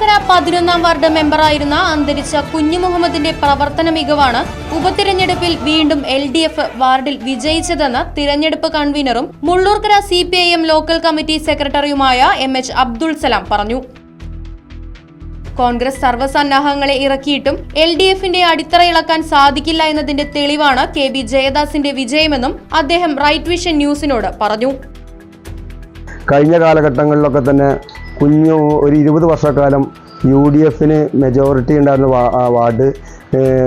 മുള്ളൂർക്കര പതിനൊന്നാം വാർഡ് മെമ്പറായിരുന്ന അന്തരിച്ച കുഞ്ഞു മുഹമ്മദിന്റെ പ്രവർത്തന മികവാണ് ഉപതിരഞ്ഞെടുപ്പിൽ വീണ്ടും എൽ ഡി എഫ് വാർഡിൽ വിജയിച്ചതെന്ന് തിരഞ്ഞെടുപ്പ് കൺവീനറും Mullurkara C P I M local committee സെക്രട്ടറിയുമായ എം എച്ച് അബ്ദുൾ സലാം പറഞ്ഞു. കോൺഗ്രസ് സർവസന്നാഹങ്ങളെ ഇറക്കിയിട്ടും എൽ ഡി എഫിന്റെ അടിത്തറ ഇളക്കാൻ സാധിക്കില്ല എന്നതിന്റെ തെളിവാണ് കെ ബി ജയദാസിന്റെ വിജയമെന്നും അദ്ദേഹം റൈറ്റ് വിഷൻ ന്യൂസിനോട് പറഞ്ഞു. കഴിഞ്ഞ കാലഘട്ടങ്ങളിലൊക്കെ തന്നെ കുഞ്ഞു ഒരു ഇരുപത് വർഷക്കാലം യു ഡി എഫിന് മെജോറിറ്റി ഉണ്ടായിരുന്ന വാർഡ്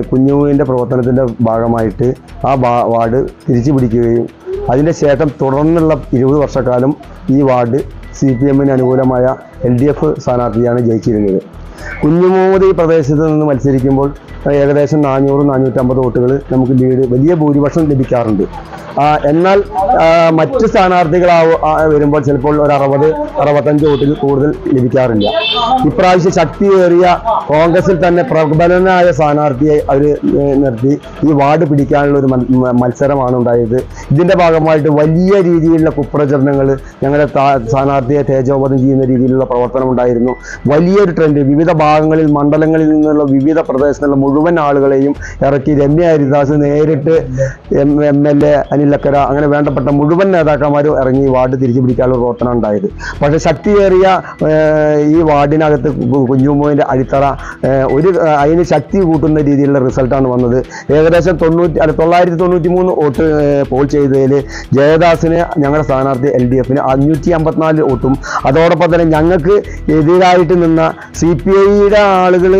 കുഞ്ഞുവിന്റെ പ്രവർത്തനത്തിന്റെ ഭാഗമായിട്ട് ആ വാർഡ് തിരിച്ചു പിടിക്കുകയും അതിന്റെ ശേഷം തുടർന്നുള്ള ഇരുപത് വർഷക്കാലം ഈ വാർഡ് സി പി എമ്മിന് അനുകൂലമായ എൽ ഡി എഫ് സ്ഥാനാർത്ഥിയാണ് ജയിച്ചിരുന്നത്. കുഞ്ഞുമൂതി പ്രദേശത്ത് നിന്ന് മത്സരിക്കുമ്പോൾ ഏകദേശം നാനൂറ് നാനൂറ്റമ്പത് വോട്ടുകൾ നമുക്ക് ലീഡ് വലിയ ഭൂരിപക്ഷം ലഭിക്കാറുണ്ട്. എന്നാൽ മറ്റ് സ്ഥാനാർത്ഥികളാവ വരുമ്പോൾ ചിലപ്പോൾ ഒരു അറുപത് അറുപത്തഞ്ച് വോട്ടിൽ കൂടുതൽ ലഭിക്കാറില്ല. ഇപ്രാവശ്യം ശക്തിയേറിയ കോൺഗ്രസിൽ തന്നെ പ്രബലനായ സ്ഥാനാർത്ഥിയെ അവർ നിർത്തി. ഈ വാർഡ് പിടിക്കാനുള്ള ഒരു മത്സരമാണ് ഉണ്ടായത്. ഇതിന്റെ ഭാഗമായിട്ട് വലിയ രീതിയിലുള്ള കുപ്രചരണങ്ങൾ ഞങ്ങളുടെ സ്ഥാനാർത്ഥിയെ തേജോവധം ചെയ്യുന്ന രീതിയിലുള്ള പ്രവർത്തനം ഉണ്ടായിരുന്നു. വലിയൊരു ട്രെൻഡ് വിവിധ ഭാഗങ്ങളിൽ മണ്ഡലങ്ങളിൽ നിന്നുള്ള വിവിധ പ്രദേശങ്ങളിലുള്ള മുഴുവൻ ആളുകളെയും ഇറക്കി രമ്യ ഹരിദാസ് നേരിട്ട് എം എൽ എ അനിലക്കര അങ്ങനെ വേണ്ടപ്പെട്ട മുഴുവൻ നേതാക്കന്മാരും ഇറങ്ങി ഈ വാർഡ് തിരിച്ചു പിടിക്കാനുള്ള പ്രവർത്തനം ഉണ്ടായത്. പക്ഷേ ശക്തിയേറിയ ഈ വാർഡിനകത്ത് കുഞ്ഞുമോന്റെ അടിത്തറ ഒരു അതിന് ശക്തി കൂട്ടുന്ന രീതിയിലുള്ള റിസൾട്ടാണ് വന്നത്. ഏകദേശം തൊണ്ണൂറ്റി അല്ല തൊള്ളായിരത്തി തൊണ്ണൂറ്റി മൂന്ന് വോട്ട് പോൾ ചെയ്തതിൽ ജയദാസിന് ഞങ്ങളുടെ സ്ഥാനാർത്ഥി എൽ ഡി എഫിന് അഞ്ഞൂറ്റി അമ്പത്തിനാല് വോട്ടും. അതോടൊപ്പം തന്നെ ഞങ്ങൾക്ക് എതിരായിട്ട് നിന്ന സി പി ഐയുടെ ആളുകൾ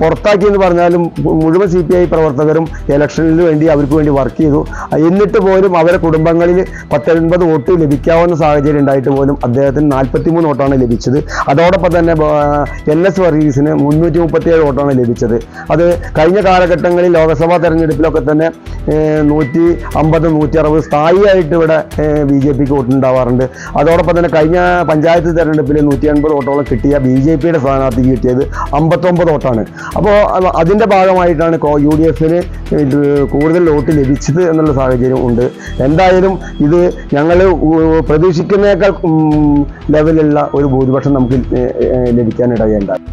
പുറത്താക്കിയെന്ന് പറഞ്ഞാലും മുഴുവൻ സി പി ഐ പ്രവർത്തകരും ഇലക്ഷനിൽ വേണ്ടി അവർക്ക് വേണ്ടി വർക്ക് ചെയ്തു. എന്നിട്ട് പോലും അവരെ കുടുംബങ്ങളിൽ പത്തൊൻപത് വോട്ട് ലഭിക്കാവുന്ന സാഹചര്യം ഉണ്ടായിട്ട് പോലും അദ്ദേഹത്തിന് നാൽപ്പത്തിമൂന്ന് വോട്ടാണ് ലഭിച്ചത്. അതോടൊപ്പം തന്നെ എൻ എസ് വർഗീസിന് മുന്നൂറ്റി മുപ്പത്തിയേഴ് വോട്ടാണ് ലഭിച്ചത്. അത് കഴിഞ്ഞ കാലഘട്ടങ്ങളിൽ ലോക്സഭാ തെരഞ്ഞെടുപ്പിലൊക്കെ തന്നെ നൂറ്റി അമ്പത് നൂറ്റി അറുപത് സ്ഥായിയായിട്ട് ഇവിടെ ബി ജെ പിക്ക് വോട്ടുണ്ടാവാറുണ്ട്. അതോടൊപ്പം തന്നെ കഴിഞ്ഞ പഞ്ചായത്ത് തെരഞ്ഞെടുപ്പിൽ നൂറ്റി അൻപത് വോട്ടോളം കിട്ടിയ ബി ജെ പിയുടെ സ്ഥാനാർത്ഥിക്ക് കിട്ടിയത് അമ്പത്തൊമ്പത് വോട്ടാണ്. അപ്പോൾ അതിന്റെ ഭാഗമായിട്ടാണ് യു ഡി എഫിന് കൂടുതൽ വോട്ട് ലഭിച്ചത് എന്നുള്ള സാഹചര്യം ഉണ്ട്. എന്തായാലും ഇത് ഞങ്ങൾ പ്രതീക്ഷിക്കുന്നേക്കാൾ ലെവലുള്ള ഒരു ഭൂരിപക്ഷം നമുക്ക് ലഭിക്കാനിടയുണ്ടായി.